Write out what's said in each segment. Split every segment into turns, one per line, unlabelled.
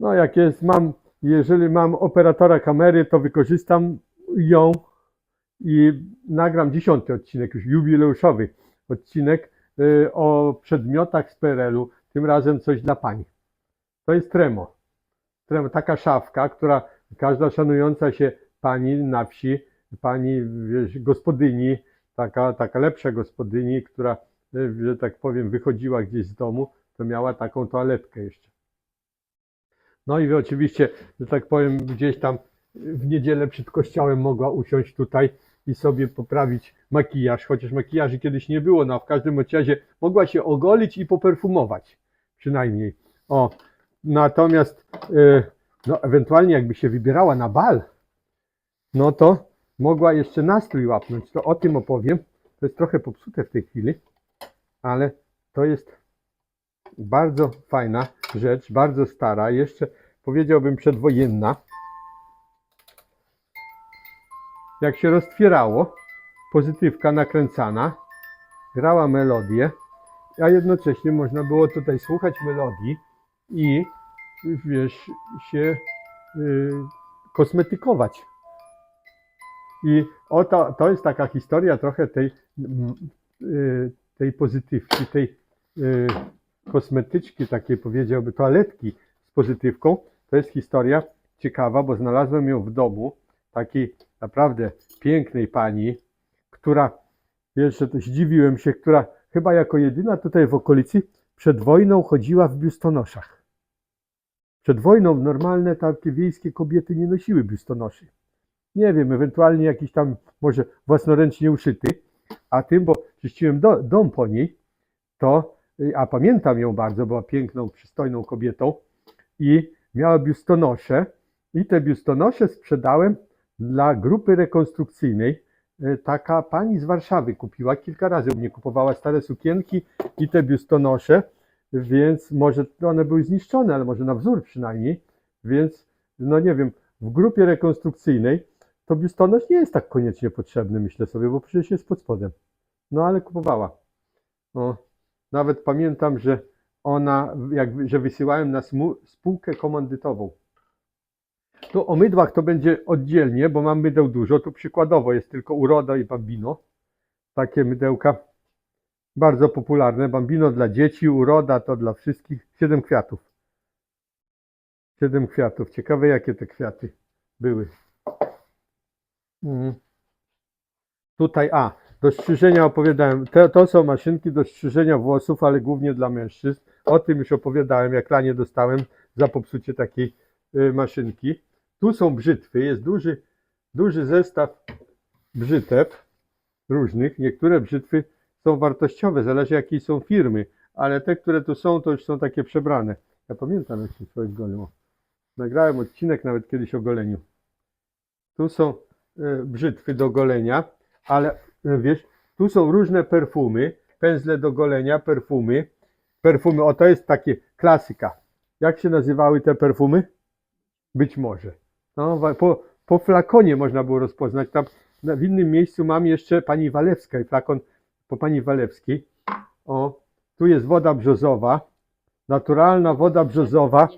No jak jest, mam, jeżeli mam operatora kamery, to wykorzystam ją i nagram dziesiąty odcinek, już jubileuszowy odcinek y, o przedmiotach z PRL-u, tym razem coś dla pań. To jest tremo. Tremo, taka szafka, która każda szanująca się pani na wsi, pani wiesz, gospodyni, taka, taka lepsza gospodyni, która, y, że tak powiem, wychodziła gdzieś z domu, to miała taką toaletkę jeszcze. No i oczywiście, że tak powiem, gdzieś tam w niedzielę przed kościołem mogła usiąść tutaj i sobie poprawić makijaż, chociaż makijażu kiedyś nie było, no w każdym razie mogła się ogolić i poperfumować, przynajmniej. O, natomiast y, no, ewentualnie jakby się wybierała na bal, no to mogła jeszcze nastrój łapnąć, to o tym opowiem. To jest trochę popsute w tej chwili, ale to jest bardzo fajna rzecz, bardzo stara, jeszcze powiedziałbym przedwojenna. Jak się roztwierało, pozytywka nakręcana, grała melodię, a jednocześnie można było tutaj słuchać melodii i wiesz, się y, kosmetykować. I oto, to jest taka historia trochę tej, mm, y, tej pozytywki, tej y, kosmetyczki, takiej powiedziałby toaletki z pozytywką. To jest historia ciekawa, bo znalazłem ją w domu takiej naprawdę pięknej pani, która, jeszcze to zdziwiłem się, która chyba jako jedyna tutaj w okolicy przed wojną chodziła w biustonoszach. Przed wojną normalne takie wiejskie kobiety nie nosiły biustonoszy. Nie wiem, ewentualnie jakiś tam może własnoręcznie uszyty, a tym, bo czyściłem do, dom po niej, to, a pamiętam ją bardzo, była piękną, przystojną kobietą i miała biustonosze i te biustonosze sprzedałem dla grupy rekonstrukcyjnej. Y, Taka pani z Warszawy kupiła, kilka razy u mnie kupowała stare sukienki i te biustonosze, więc może one były zniszczone, ale może na wzór przynajmniej, więc no nie wiem, w grupie rekonstrukcyjnej to biustonosz nie jest tak koniecznie potrzebny, myślę sobie, bo przecież jest pod spodem. No ale kupowała. No, nawet pamiętam, że ona, jak, że wysyłałem na spółkę komandytową. Tu o mydłach to będzie oddzielnie, bo mam mydeł dużo. Tu przykładowo jest tylko Uroda i Bambino. Takie mydełka bardzo popularne. Bambino dla dzieci, Uroda to dla wszystkich. Siedem kwiatów. Siedem kwiatów. Ciekawe jakie te kwiaty były. Mhm. Tutaj, a, do strzyżenia opowiadałem. Te, to są maszynki do strzyżenia włosów, ale głównie dla mężczyzn. O tym już opowiadałem, jak lanie dostałem za popsucie takiej y, maszynki. Tu są brzytwy, jest duży, duży zestaw brzytew różnych. Niektóre brzytwy są wartościowe, zależy jakiej są firmy, ale te, które tu są, to już są takie przebrane. Ja pamiętam, jak się człowiek golił. Nagrałem odcinek nawet kiedyś o goleniu. Tu są e, brzytwy do golenia, ale wiesz, tu są różne perfumy, pędzle do golenia, perfumy. Perfumy, o to jest takie klasyka. Jak się nazywały te perfumy? Być może. No, po, po flakonie można było rozpoznać. Tam w innym miejscu mam jeszcze pani Walewska i flakon po pani Walewskiej. O, tu jest woda brzozowa. Naturalna woda brzozowa.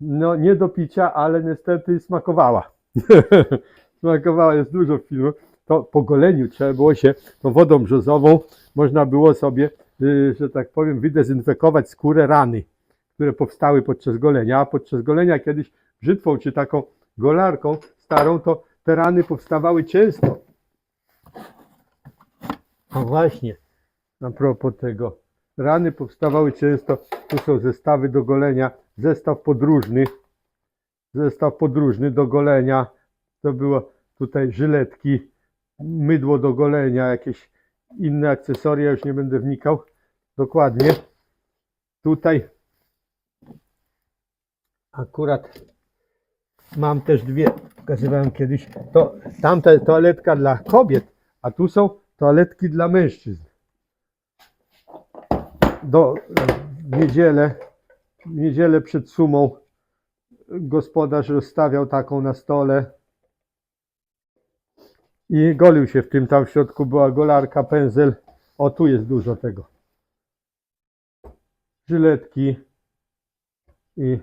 No, nie do picia, ale niestety smakowała. smakowała, jest dużo filmów. To po goleniu trzeba było się tą wodą brzozową, można było sobie, y, że tak powiem, wydezynfekować skórę rany, które powstały podczas golenia. A podczas golenia kiedyś brzytwą czy taką golarką starą, to te rany powstawały często. No właśnie, a propos tego. Rany powstawały często, tu są zestawy do golenia, zestaw podróżny, zestaw podróżny do golenia, to było tutaj żyletki, mydło do golenia, jakieś inne akcesoria, już nie będę wnikał dokładnie. Tutaj akurat mam też dwie, pokazywałem kiedyś, to tamta toaletka dla kobiet, a tu są toaletki dla mężczyzn. Do, w niedzielę, niedzielę przed sumą gospodarz rozstawiał taką na stole i golił się w tym. Tam w środku była golarka, pędzel. O, tu jest dużo tego. Żyletki i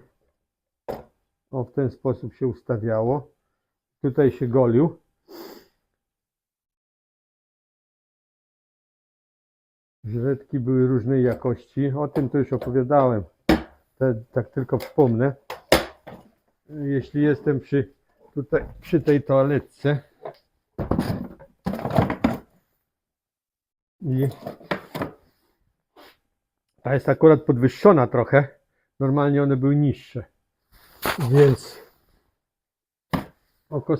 O, w ten sposób się ustawiało. Tutaj się golił. Żyletki były różnej jakości. O tym to już opowiadałem. Te, tak tylko wspomnę. Jeśli jestem przy, tutaj, przy tej toaletce i ta jest akurat podwyższona trochę. Normalnie one były niższe. Więc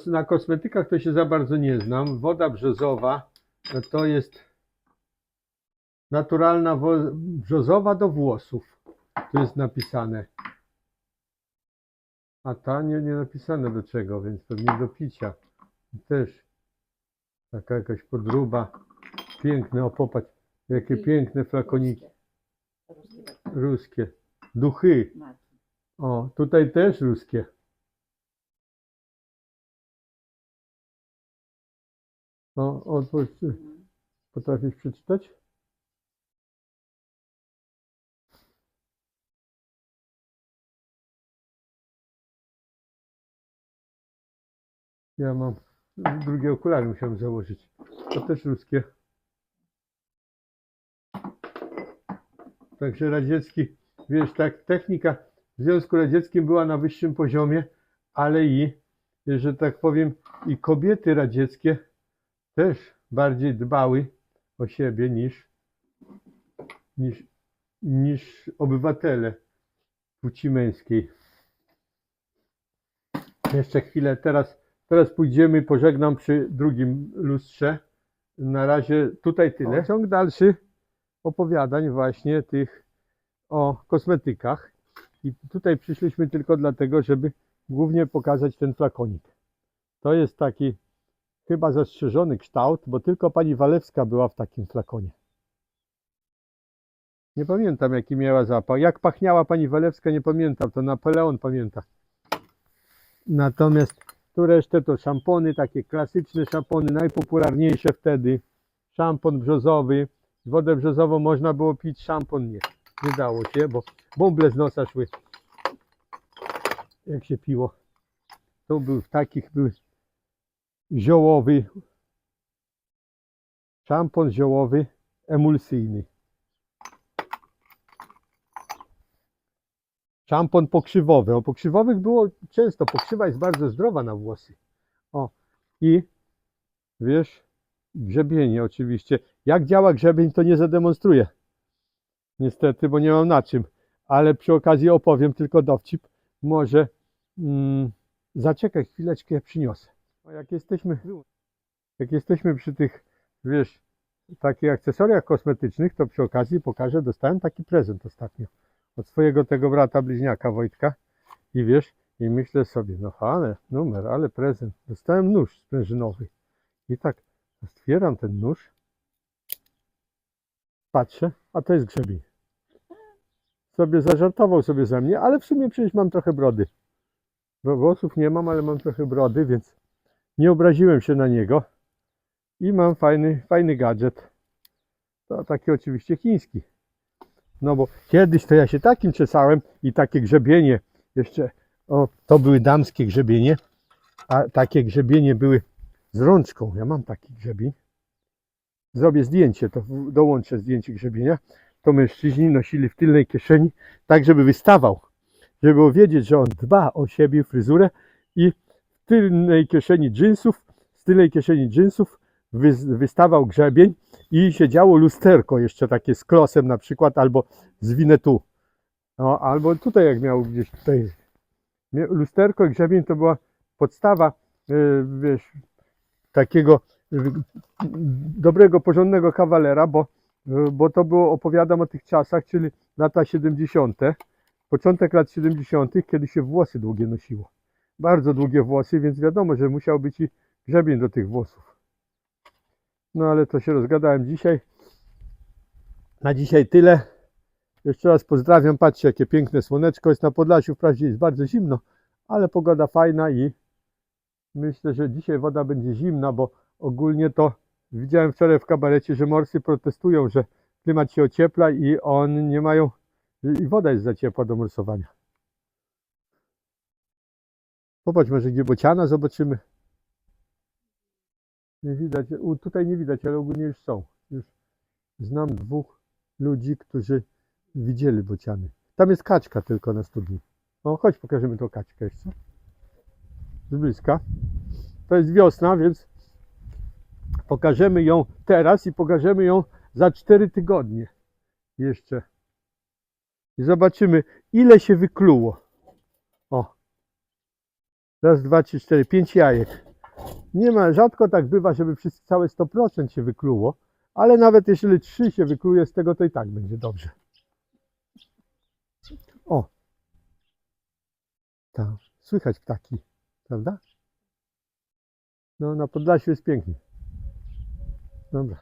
na kosmetykach to się za bardzo nie znam. Woda brzozowa no to jest naturalna brzozowa do włosów. Tu jest napisane. A ta nie, nie napisane do czego, więc pewnie do picia. Też taka jakaś podruba. Piękne, o popatrz, jakie piękne flakoniki ruskie. Duchy. O, tutaj też ruskie. O, otwórz, potrafisz przeczytać? Ja mam drugie okulary musiałem założyć. To też ruskie. Także radziecki, wiesz, tak, technika w Związku Radzieckim była na wyższym poziomie, ale i, że tak powiem, i kobiety radzieckie też bardziej dbały o siebie niż, niż, niż obywatele płci męskiej. Jeszcze chwilę, teraz, teraz pójdziemy, pożegnam przy drugim lustrze. Na razie tutaj tyle. Ciąg dalszy opowiadań właśnie tych o kosmetykach. I tutaj przyszliśmy tylko dlatego, żeby głównie pokazać ten flakonik. To jest taki chyba zastrzeżony kształt, bo tylko pani Walewska była w takim flakonie. Nie pamiętam jaki miała zapach. Jak pachniała pani Walewska nie pamiętam, to Napoleon pamięta. Natomiast tu resztę to szampony, takie klasyczne szampony, najpopularniejsze wtedy. Szampon brzozowy. Wodę brzozową można było pić, szampon nie. Nie dało się, bo bąble z nosa szły. Jak się piło. To był w takich był ziołowy. Szampon ziołowy, emulsyjny. Szampon pokrzywowy. O pokrzywowych było często. Pokrzywa jest bardzo zdrowa na włosy. O. I wiesz, grzebienie oczywiście. Jak działa grzebień, to nie zademonstruję. Niestety, bo nie mam na czym. Ale przy okazji opowiem tylko dowcip. Może mm, zaczekaj chwileczkę, przyniosę. O, jak jesteśmy, jak jesteśmy przy tych, wiesz, takich akcesoriach kosmetycznych, to przy okazji pokażę, dostałem taki prezent ostatnio od swojego tego brata bliźniaka Wojtka i wiesz, i myślę sobie, no ale numer, ale prezent. Dostałem nóż sprężynowy i tak otwieram ten nóż, patrzę, a to jest grzebień. Sobie zażartował sobie ze mnie, ale w sumie przecież mam trochę brody. Bo włosów nie mam, ale mam trochę brody, więc nie obraziłem się na niego i mam fajny, fajny gadżet. To taki oczywiście chiński. No bo kiedyś to ja się takim czesałem i takie grzebienie jeszcze, o, to były damskie grzebienie, a takie grzebienie były z rączką. Ja mam taki grzebień. Zrobię zdjęcie, to dołączę zdjęcie grzebienia. To mężczyźni nosili w tylnej kieszeni, tak żeby wystawał, żeby było wiedzieć, że on dba o siebie, fryzurę i w tylnej kieszeni dżinsów, z tylnej kieszeni dżinsów wystawał grzebień i siedziało lusterko jeszcze takie z klosem na przykład, albo z winetu. No, albo tutaj jak miał gdzieś tutaj lusterko i grzebień to była podstawa, yy, wiesz, takiego yy, dobrego, porządnego kawalera, bo, yy, bo to było, opowiadam o tych czasach, czyli lata 70., początek lat 70., kiedy się włosy długie nosiło. Bardzo długie włosy, więc wiadomo, że musiał być i grzebień do tych włosów. No ale to się rozgadałem dzisiaj. Na dzisiaj tyle. Jeszcze raz pozdrawiam. Patrzcie, jakie piękne słoneczko jest na Podlasiu. Wprawdzie jest bardzo zimno, ale pogoda fajna i myślę, że dzisiaj woda będzie zimna, bo ogólnie to widziałem wczoraj w kabarecie, że morsy protestują, że klimat się ociepla i on nie mają, i woda jest za ciepła do morsowania. Popatrz może gdzie bociana zobaczymy. Nie widać, tutaj nie widać, ale ogólnie już są. Już znam dwóch ludzi, którzy widzieli bociany. Tam jest kaczka tylko na studni. O, chodź pokażemy tą kaczkę jeszcze. Z bliska. To jest wiosna, więc pokażemy ją teraz i pokażemy ją za 4 tygodnie jeszcze. I zobaczymy, ile się wykluło. O. Raz, dwa, trzy, cztery, pięć jajek. Nie ma, rzadko tak bywa, żeby wszystkie całe 100% się wykluło, ale nawet jeśli 3 się wykluje z tego, to i tak będzie dobrze. O. Tak, słychać ptaki, prawda? No, na Podlasiu jest pięknie. Dobra.